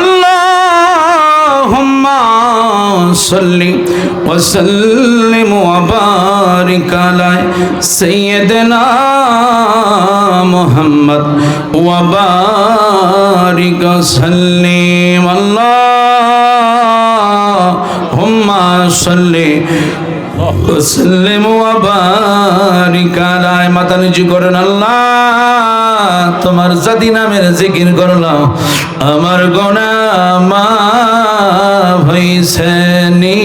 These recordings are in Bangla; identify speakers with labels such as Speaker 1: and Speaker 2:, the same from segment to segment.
Speaker 1: اللهم صل وسلم وبارك على سيدنا محمد وبارك وسلم اللهم صل وسلم وبارك على মাথা নিচু করেন আল্লাহ তোমার জাতি নামের জিকির করলাম আমার গোনা মা হইছে নি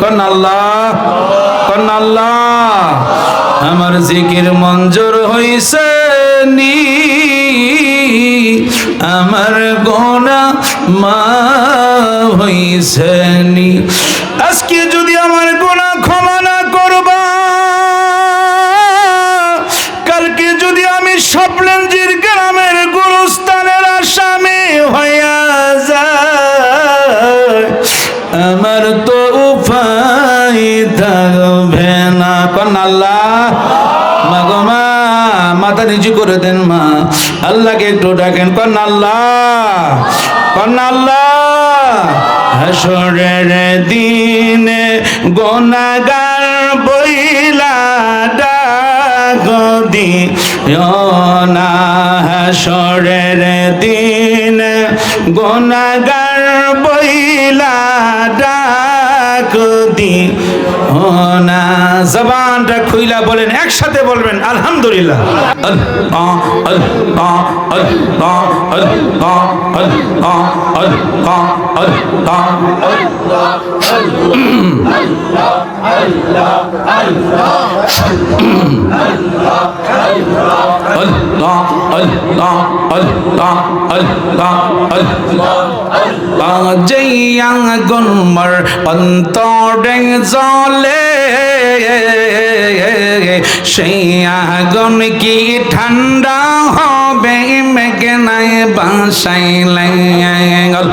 Speaker 1: কন আল্লাহ কন আল্লাহ আমার জিকির মঞ্জুর হইছে নি আমার গোনা মা হইছে নি মাথা নিচু করে দেন, মা। আল্লাহকে একটু ডাকেন কন আল্লাহ কন আল্লাহ। হাসরের দিনে গোনাগার বইলা ডাগদি না। হাসরের দিন গোনাগার বইলা ডাকদি না জবানটা খুইলা বলেন একসাথে বলবেন আলহামদুলিল্লাহ। আল্লাহ আল্লাহ আল্লাহ তোড়ে জলে সেই আগুন কি ঠান্ডা হবে? মেঘে নাই বাসাইলে গল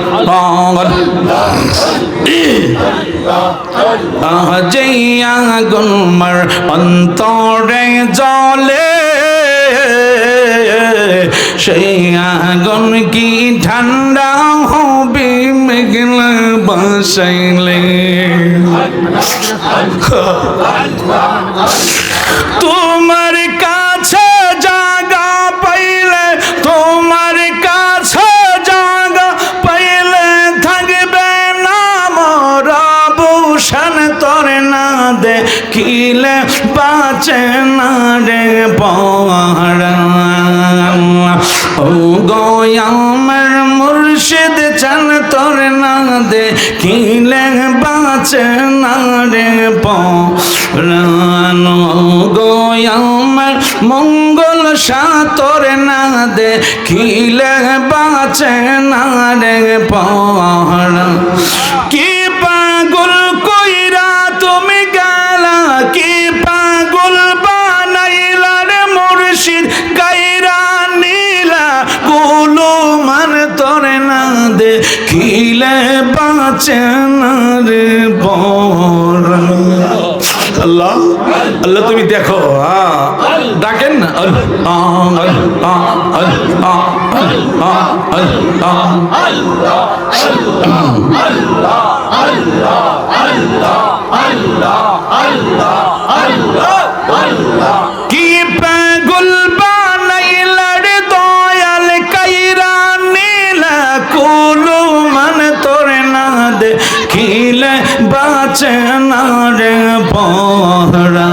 Speaker 1: যেই আগুন মার অন্তরে জলে সেই আগুন কি ঠান্ডা হবে? মেঘলা বাসাইলে তোমার কাছে জাগা পাইলে, তোমার কাছে জাগা পাইলে থাকবে না মরা ভূষণ তোর না দেখিলে বাঁচে না রে পড়া ও গোয়ামের মুর্শিদ চান তোর না দেখিলে বাঁচে না রে পড়ান গোয়ামের মঙ্গল সাতর না দে কিলে বাঁচে না রে পড়া চেনার আল্লাহ আল্লাহ তুমি দেখো ডাকেন কি বাঁচে না রে পড়া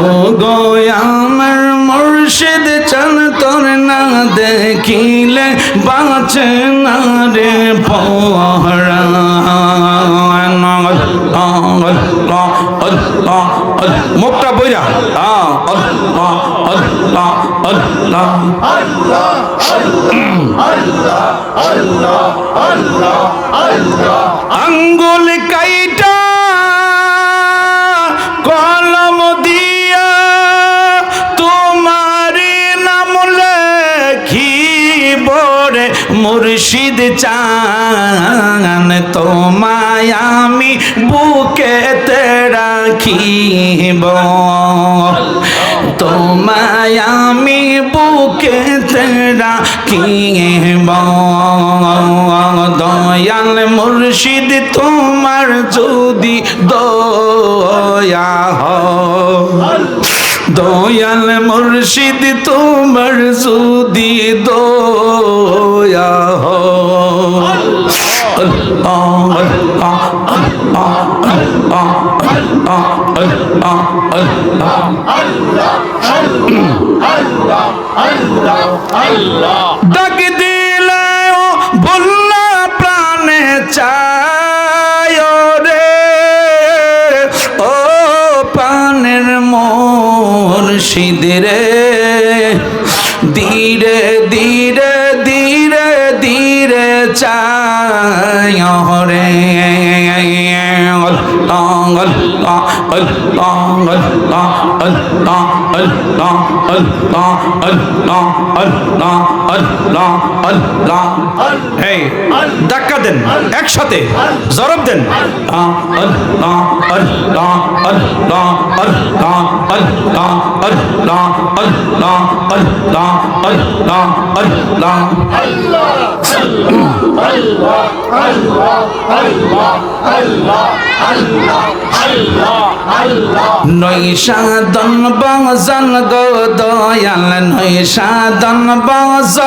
Speaker 1: ও গোয়ামের মুর্শিদ চন তোর না দেখিলে বাঁচে না রে পড়া মুখটা বইরা। আল্লাহ। আঙ্গুল কাইটা কলম দিয়া তোমার নাম লেখিব রে মুর্শিদ চান। তোমায় আমি বুকেতে রাখিব। তোমায় আমি বুকে তেরা কি দয়াল মুর্শিদ, তোমার যদি দয়া দয়াল মুর্শিদ, তোমার যদি দয়া হয়। আল্লাহ আল্লাহ আল্লাহ ডাক দিলে বললা প্রাণে চায় রে। ও প্রাণের মুর্শিদ রে ধীরে ধীরে ধীরে ধীরে চায় রে। ধাক্কা দেন একসাথে জরব দেন। আল্লাহ। নৈশাদন বজন গো দয়াল নৈশাদন বজন।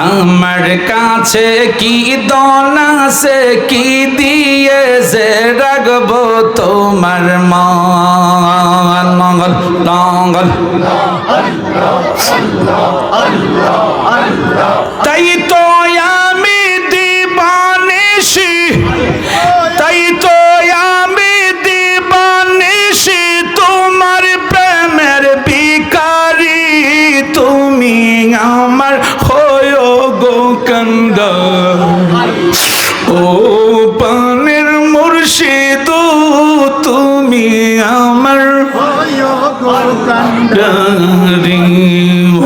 Speaker 1: আমার কাছে কি দন আছে? কি দিয়ে যে রাখব তোমার মান? মঙ্গল মঙ্গল। তাই তো আমার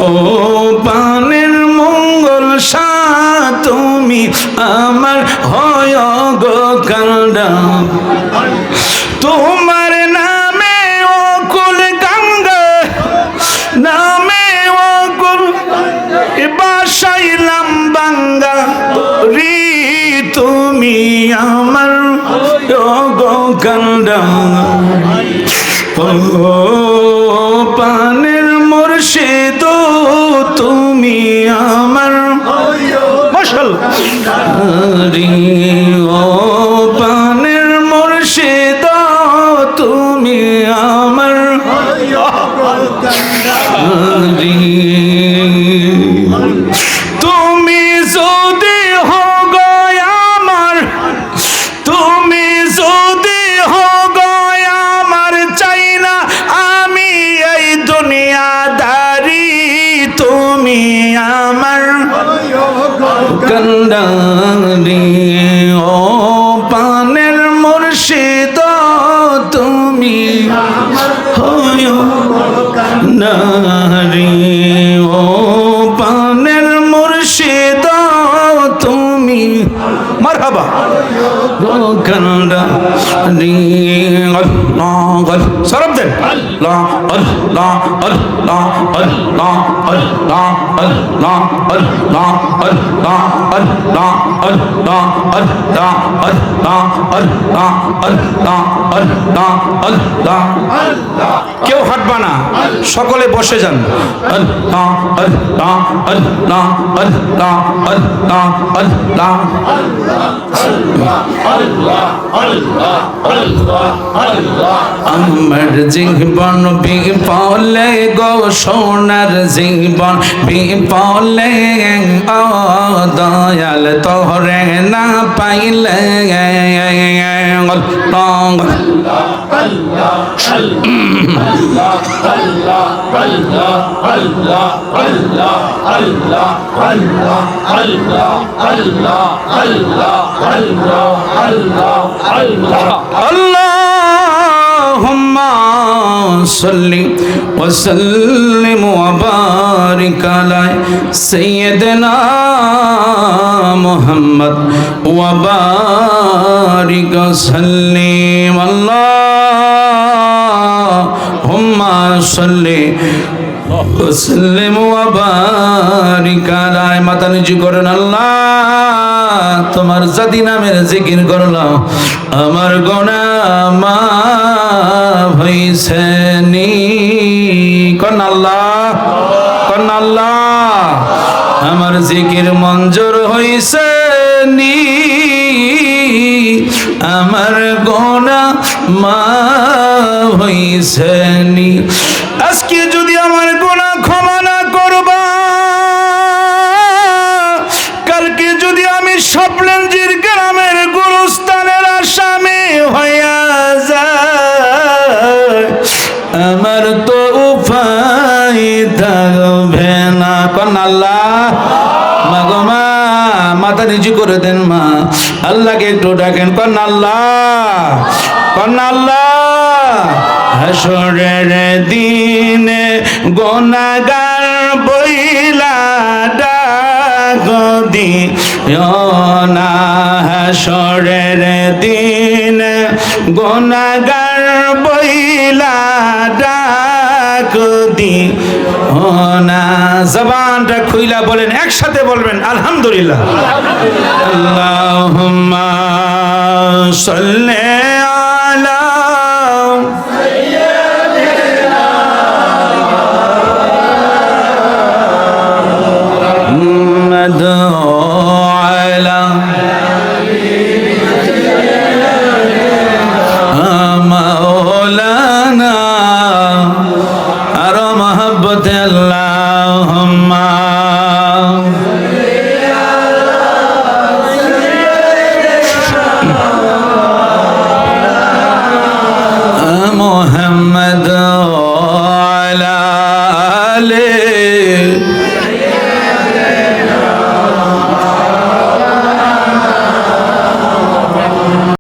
Speaker 1: ও পানের মঙ্গল তুমি আমার হয় তোমার নামে ও কুল গঙ্গা, নামে ও কুল বাসাইলাম বাঙ্গা। রি, তুমি আমার গো কান্দা ও পানের মুর্শিদ তুমি আমার। মশাল ও পানের মুর্শিদ তুমি আমার। ডালি কেউ হাঁটবা না সকলে বসে যান। আল্লাহ আল্লাহ জীবন বিপলে গো সোনার জীবন বিপলে ও দয়াল তোরে না পাইলে। Allah صل وسلم وبارك على سيدنا محمد وبارك وسلم الله সাল্লি وسلم وبارك على মাথা নিচু করেন আল্লাহ তোমার জাতি নামের জিকির করলাম আমার গোনা মা হইছে নি। কন আল্লাহ কন আল্লাহ, আমার জিকির মঞ্জুর হইছে নি। আমার গোনা মা হইছে নি। আল্লাহকে একটু ডাকেন। কন্যা আল্লাহ কন্যা আল্লাহ হাসরের দিনে গোনাগার বইলা ডাক না। হাসরের দিন গোনাগার জবানটা খুইলা বলেন একসাথে বলবেন আলহামদুলিল্লাহ। আল্লাহুম্মা সাল্লি اللهم